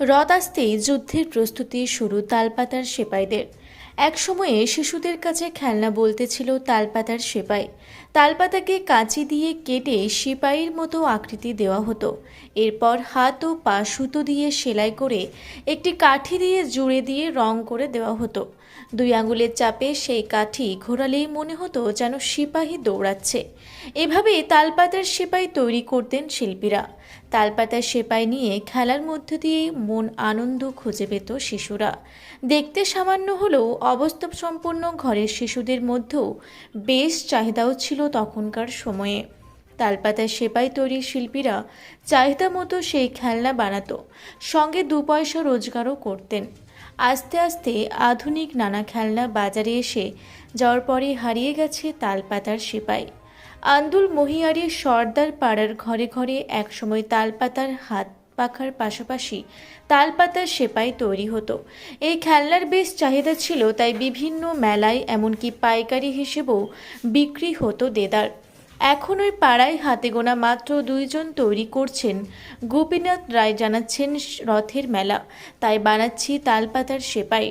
রথ আসতেই যুদ্ধের প্রস্তুতি শুরু তালপাতার সেপাইদের। এক সময়ে শিশুদের কাছে খেলনা বলতে ছিল তালপাতার সেপাই। তালপাতাকে কাঁচি দিয়ে কেটে সিপাইয়ের মতো আকৃতি দেওয়া হতো। এরপর হাত ও পা সুতো দিয়ে সেলাই করে একটি কাঠি দিয়ে জুড়ে দিয়ে রং করে দেওয়া হতো। দুই আঙুলের চাপে সেই কাঠি ঘোরালেই মনে হতো যেন সিপাহী দৌড়াচ্ছে। এভাবে তালপাতার সেপাই তৈরি করতেন শিল্পীরা। তালপাতার সেপাই নিয়ে খেলার মধ্য দিয়ে মন আনন্দ খুঁজে পেত শিশুরা। দেখতে সামান্য হলেও অবস্থা সম্পন্ন ঘরের শিশুদের মধ্যেও বেশ চাহিদাও ছিল তখনকার সময়ে। তালপাতার সেপাই তৈরি শিল্পীরা চাহিদা মতো সেই খেলনা বানাতো, সঙ্গে দু পয়সা রোজগারও করতেন। আস্তে আস্তে আধুনিক নানা খেলনা বাজারে এসে যাওয়ার পরে হারিয়ে গেছে তালপাতার সেপাই। আন্দুল মহিয়ারি সর্দার পাড়ার ঘরে ঘরে একসময় তালপাতার হাত পাখার পাশাপাশি তালপাতার সেপাই তৈরি হতো। এই খেলনার বেশ চাহিদা ছিল, তাই বিভিন্ন মেলায়, এমনকি পাইকারি হিসেবেও বিক্রি হতো দেদার। এখন ওই পাড়ায় হাতে গোনা মাত্র দুইজন তৈরি করছেন। গোপীনাথ রায় জানাচ্ছেন রথের মেলা, তাই বানাচ্ছি তালপাতার সেপাই।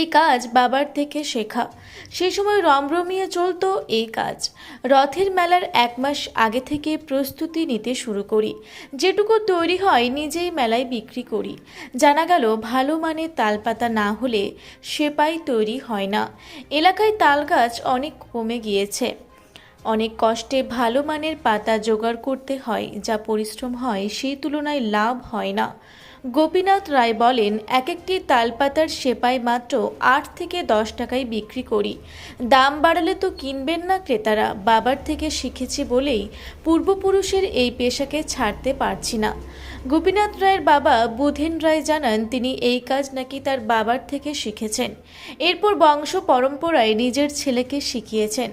এই কাজ বাবার থেকে শেখা। সেই সময় রমরমিয়ে চলতো এই কাজ। রথের মেলার এক মাস আগে থেকে প্রস্তুতি নিতে শুরু করি। যেটুকু তৈরি হয় নিজেই মেলায় বিক্রি করি। জানা গেল ভালো মানের তালপাতা না হলে সেপাই তৈরি হয় না। এলাকায় তাল গাছ অনেক কমে গিয়েছে। অনেক কষ্টে ভালো মানের পাতা জোগাড় করতে হয়, যা পরিশ্রম হয়, সেই তুলনায় লাভ হয় না। গোপীনাথ রায় বলেন এক একটি তালপাতার সেপাই মাত্র আট থেকে দশ টাকায় বিক্রি করি। দাম বাড়ালে তো কিনবেন না ক্রেতারা, বাবার থেকে শিখেছি বলেই পূর্বপুরুষের এই পেশাকে ছাড়তে পারছি না। গোপীনাথ রায়ের বাবা বুধেন রায় জানান তিনি এই কাজ নাকি তার বাবার থেকে শিখেছেন। এরপর বংশ পরম্পরায় নিজের ছেলেকে শিখিয়েছেন।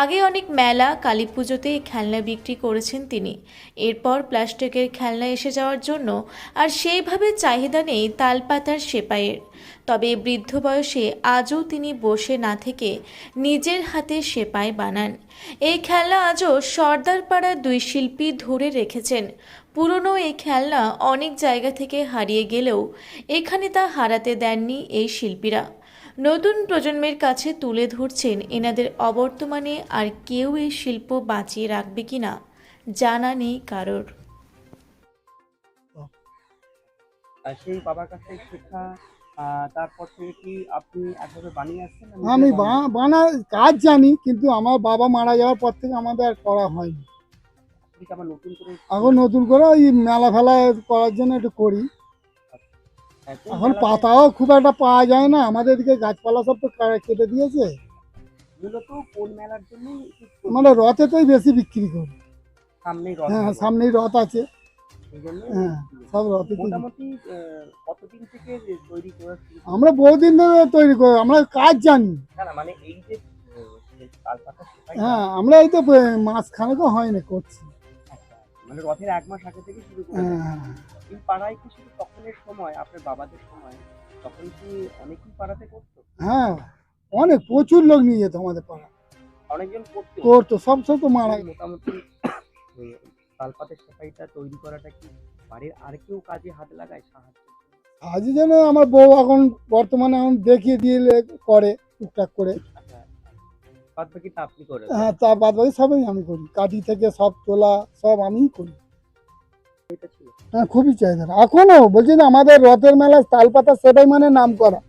আগে অনেক মেলা কালী পুজোতে এই খেলনা বিক্রি করেছেন তিনি। এরপর প্লাস্টিকের খেলনা এসে যাওয়ার জন্য আর সেইভাবে চাহিদা নেই তালপাতার সেপাইয়ের। তবে বৃদ্ধ বয়সে আজও তিনি বসে না থেকে নিজের হাতে সেপাই বানান। এই খেলনা আজও সর্দারপাড়ার দুই শিল্পী ধরে রেখেছেন। পুরনো এই খেলনা অনেক জায়গা থেকে হারিয়ে গেলেও এখানে তা হারাতে দেননি এই শিল্পীরা। নতুন প্রজন্মের কাছে তুলে ধরছেন এনাদের অবর্তমানে আর কেউ এই শিল্প বাঁচিয়ে রাখবে কিনা জানা নেই কারোর। সেই বাবার কাছ থেকে শেখা তারপর থেকে কি আপনি একভাবে বানিয়ে আসছেন? আমি বা- বানা কাজ জানি কিন্তু আমার বাবা মারা যাওয়ার পর থেকে আমাদের আর করা হয়নি। আপনি কি আবার নতুন করে এখন নতুন করে ওই মেলা ফেলা করার জন্য একটু করি। হ্যাঁ, এখন পাতাও খুব একটা পাওয়া যায় না। আমাদের এদিকে গাছপালা সব তো কেটে দিয়েছে। মূলত কোন মেলার জন্য মানে রথেতেই বেশি বিক্রি করি। সামনে রথ হ্যাঁ সামনেই রথ আছে। হ্যাঁ সব রথেতেই বিক্রি। মোটামুটি কতদিন থেকে তৈরি করা আমরা বহুদিন ধরে তৈরি করি। আমরা কাজ জানি। না না মানে এই যে হ্যাঁ আমরা এই তো বে- মাসখানেকও হয়নি করছি। আচ্ছা, মানে রথের এক মাস আগে থেকে শুরু করে হ্যাঁ এই পাড়ায় কি শুধু তখনের সময় আপনার বাবাদের সময়? তখন কি অনেকেই পাড়াতে করতো? হ্যাঁ অনেক প্রচুর লোক নিয়ে যেত আমাদের পাড়া। অনেকজন করতো? করতো সব সব তো মারা মোটামুটি তালপাতের সেপাইটা তৈরি করাটা কি বাড়ির আর কেউ কাজে হাত লাগায় সাহায্য আজ যেন আমার বউ এখন বর্তমানে এখন দেখিয়ে দিয়ে করে টুকটাক করে। বাদ বাকিটা আপনি করে হ্যাঁ তা বাদ বাকি সবই আমি করি। কাঠি থেকে সব তোলা সব আমিই করি। হ্যাঁ খুবই চাহিদা। এখনও বলছি না আমাদের রথের মেলায় তালপাতা সেটাই মানে নাম করা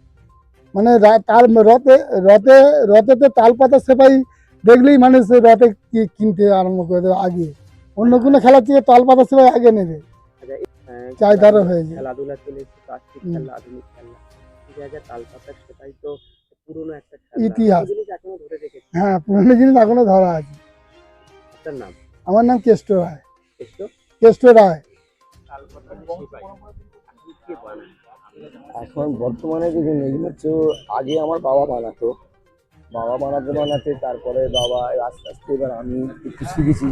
মানে তাল রথে রথে রথেতে তালপাতা সেপাই দেখলেই মানে সে রথে কিনতে আরম্ভ করে দেবে আগে। অন্য কোনো খেলার থেকে তালপাতা সেপাই আগে নেবে। আহ, হয়ে যায়। খেলাধুলা চলে। খেলা আধুনিক খেলা। তো পুরনো একটা ইতিহাস। হ্যাঁ পুরনো জিনিস এখনও ধরা আছে। আপনার নাম? আমার নাম কেষ্ট রায়। কেষ্ট? রায়। এখন বর্তমানে যদি নেই হচ্ছে আগে আমার বাবা বানাতো। বাবা বানাতে বানাতে তারপরে বাবা আস্তে আস্তে এবার আমি একটু শিখেছি।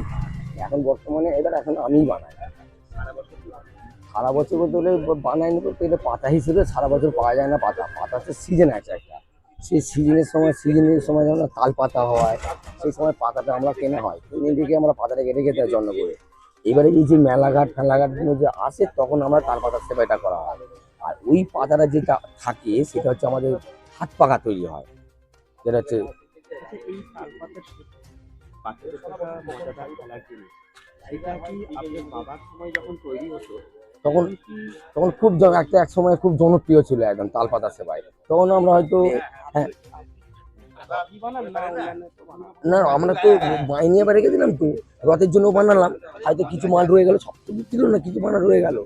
এখন বর্তমানে এবার এখন আমিই বানাই। সারা বছর বলতে গেলে বানাইনি বলতে গেলে পাতা হিসেবে সারা বছর পাওয়া যায় না পাতা। পাতা তো সিজন আছে একটা। সেই সিজনের সময় সিজনের সময় যেমন তাল পাতা হয়, সেই সময় পাতাটা আমরা কেনা হয়। কিনে দিকে আমরা পাতাটা কেটে খেতে যত্ন করে। এবারে এই যে মেলাঘাট ফেলাঘাটগুলো যে আসে, তখন আমরা তাল পাতার সেবাইটা করা হয়। আর ওই পাতাটা যেটা থাকে, সেটা হচ্ছে আমাদের হাত পাকা তৈরি হয়। যেটা হচ্ছে তখন তখন খুব একটা এক সময় খুব জনপ্রিয় ছিল একদম তাল পাতা সেবাই। তখন আমরা হয়তো হ্যাঁ। না আমরা তো মাইনে এবার রেখেছিলাম তো, রথের জন্য বানালাম, হয়তো কিছু মাল রয়ে গেল, সব তো হলো না, কিছু মাল রয়ে গেল।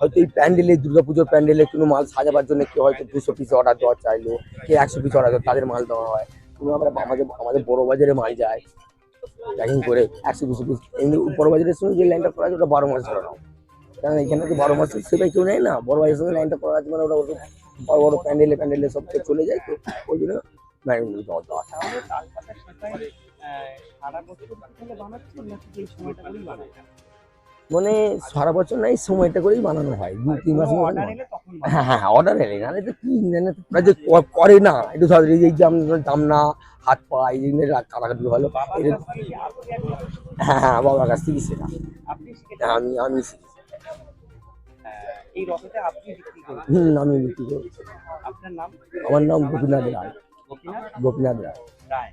হয়তো এই প্যান্ডেলে, দুর্গাপুজোর প্যান্ডেলে কোনো মাল সাজাবার জন্য কেউ হয়তো দুশো পিস অর্ডার দেওয়া চাইলো কে একশো পিস অর্ডার তাদের মাল দেওয়া হয়। কোনো আমরা আমাদের আমাদের বড় বাজারে মাল যায় প্যাকিং করে একশো দুশো পিস এমনি বড় বাজারের সঙ্গে যে লাইনটা করা আছে, ওটা বারো মাস ধরে নাও কারণ এখানে তো বারো মাস সেটাই কেউ নেয় না, বড় বাজারের সঙ্গে লাইনটা করা আছে মানে ওটা বড় বড় প্যান্ডেলে প্যান্ডেলে সব চলে যায় তো ওই জন্য লাইন দেওয়া দেওয়া হয়। মানে সারা বছর না এই সময়টা করেই বানানো হয় দু তিন মাস অর্ডার বানানো। এলে তখন হ্যাঁ হ্যাঁ অর্ডার এলে নাহলে তো কি জানে ওরা যে করে না একটু ধর এই যে দাম না হাত পা এই জন্য কাটাকাটি ভালো এটা- হ্যাঁ হ্যাঁ বাবার কাছ থেকে আপনি আমি আমি শিখেছি। এই রথটা আপনি বিক্রি করেন হুম আমি বিক্রি করি আপনার নাম? আমার নাম গোপীনাথ রায়। গোপীনাথ? গোপীনাথ রায়। রায়।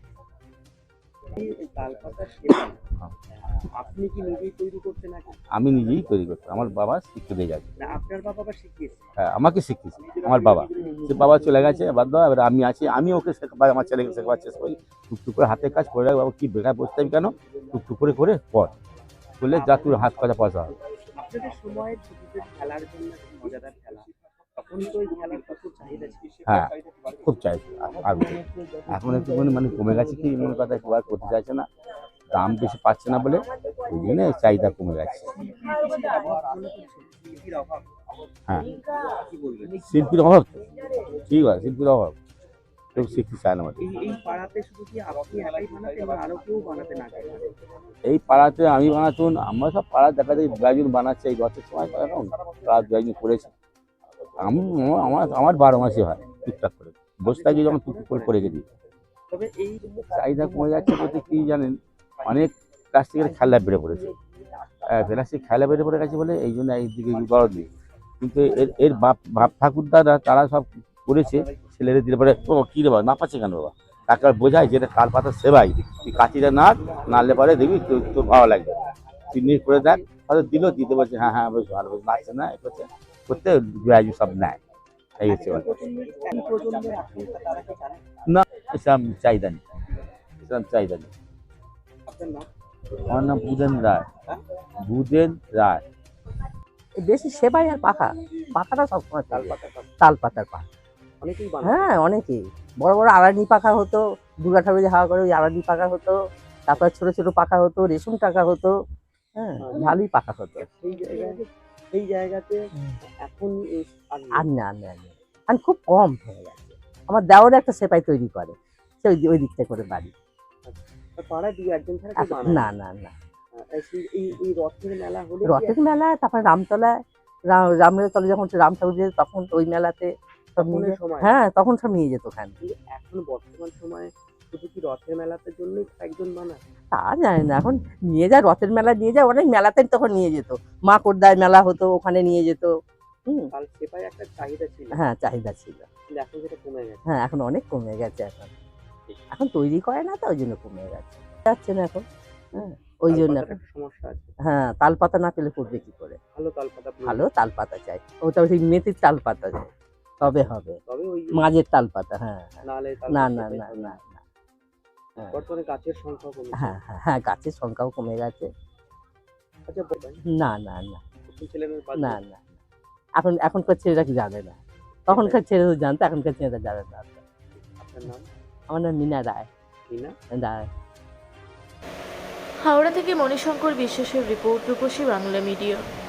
আপনি কি নিজেই তৈরি করতে নাকি? আমি নিজেই তৈরি করতাম আমার বাবা শিখতে দিয়ে আপনার বাবা শিখিয়েছে? হ্যাঁ আমাকে শিখিয়েছে। আমার বাবা। সে বাবা চলে গেছে বাধ্য এবার আমি আছি আমি ওকে শেখাবার আমার ছেলেকে শেখাবার চেষ্টা করি। টুকটুক করে হাতে কাজ করে রাখ বাবা কি বেকার বসতে হবে কেন? টুকটুক করে করে কর করলে যা তোর হাত কাজা পয়সা হবে। আপনাদের সময় ছোটদের খেলার জন্য মজাদার খেলা তখন তো ওই খেলার কত চাহিদা ছিল। হ্যাঁ খুব চাইছে এখন একটুখানি মানে কমে গেছে কি মনে কথা কেউ আর করতে চাইছে না দাম বেশি পাচ্ছে না বলে ওই জন্য চাহিদা কমে গেছে। শিল্পীর অভাব হ্যাঁ। শিল্পীর অভাব ঠিক আছে শিল্পীর অভাব। কেউ শিখতে চায় না আমাদের। এই পাড়াতে আমি বানাতুন আমরা সব পাড়া দেখা যায় দু একজন বানাচ্ছে এই রথের সময় এখন পাড়া দু একজন করেছে। আমি আমার আমার বারো মাসে হয় টুকটাক করে। বসে থাকি যখন টুকটুক করে করে গেছি। তবে এই চাহিদা কমে যাচ্ছে বলতে কি জানেন অনেক প্লাস্টিকের খেলা বেড়ে পড়েছে। প্লাস্টিক খেলা বেড়ে পড়ে গেছে বলে এই জন্য এই দিকে বড় দিই কিন্তু এর এর বাপ বাপ ঠাকুরদারা তারা সব করেছে। ছেলেদের দিলে পরে ও কী রে বাবা, না পাচ্ছে কেন বাবা? তাকে আর বোঝায় যে এটা তাল পাতা সেবাই। তুই কাঁচিটা নাড় নাড়লে পরে দেখবি তোর তোর ভালো লাগবে। তুই নিয়ে করে দেখ হয়তো দিল, দিতে বলছে হ্যাঁ হ্যাঁ বেশ ভালো, বেশ নাচছে না এ করছে করতে গ্রাজু সব নেয়। এই হচ্ছে ব্যাপার। এই প্রজন্মের আপনি তারা কি জানেন না এসব চাহিদা নেই। এসব চাহিদা নেই। আপনার নাম আমার নাম বুধেন রায়। বুধেন রায়। বেশি সেবাই আর পাখা। পাখাটা সবসময় তাল চলে। পাতা সব তাল পাতার পাখা। অনেকেই বানায় হ্যাঁ অনেকেই। বড় বড় আড়ানি পাখা হতো দুর্গা ঠাকুর যে হাওয়া করে ওই আড়ানি পাখা হতো তারপর ছোট ছোট পাখা হতো রেশম টাকা হতো হ্যাঁ ভালোই পাখা হতো। সেই জায়গাতে এখন আর না আর না আর খুব কম হয়ে গেছে। আমার দেওয়ার একটা সেপাই তৈরি করে সে ওই ওই দিকটা করে বাড়ি। পাড়ায় একজন কেউ এখন- বানায় না না? না রথের মেলা তারপর রামতলায় রামের তলে যখন রাম ঠাকুর তখন ওই মেলাতে সব নিয়ে হ্যাঁ তখন সব নিয়ে যেত ওখানে এখন বর্তমান সময়ে শুধু কি রথের মেলাতে জন্যই একজন বানায়? তা জানি না এখন নিয়ে যায় রথের মেলা নিয়ে যায় অনেক মেলাতে তখন নিয়ে যেত। মা মেলা হতো ওখানে নিয়ে যেত। হুম। একটা চাহিদা ছিল। হ্যাঁ চাহিদা ছিল। এখন সেটা কমে গেছে। হ্যাঁ এখন অনেক কমে গেছে এখন। এখন তৈরি করে না তো ওই জন্য কমে গেছে। যাচ্ছে না এখন। হ্যাঁ ওই জন্য একটা সমস্যা আছে। হ্যাঁ তাল পাতা না পেলে করবে কি করে? ভালো তালপাতা ভালো তাল পাতা চাই। ওটা মেথির তাল পাতা চাই। তবে হবে। তবে ওই মাঝের তাল পাতা হ্যাঁ হ্যাঁ। নালে না না না না না। হ্যাঁ। বর্তমানে গাছের সংখ্যা হ্যাঁ হ্যাঁ হ্যাঁ গাছের সংখ্যাও কমে গেছে। আচ্ছা না না না। না না। এখন এখনকার ছেলেরা কি জানে না? তখনকার ছেলেরা জানতো এখনকার ছেলেরা জানে না। আমার নাম মিনা রায়। মিনা রায়। হাওড়া থেকে মণিশঙ্কর বিশ্বাসের রিপোর্ট রূপসী বাংলা মিডিয়া।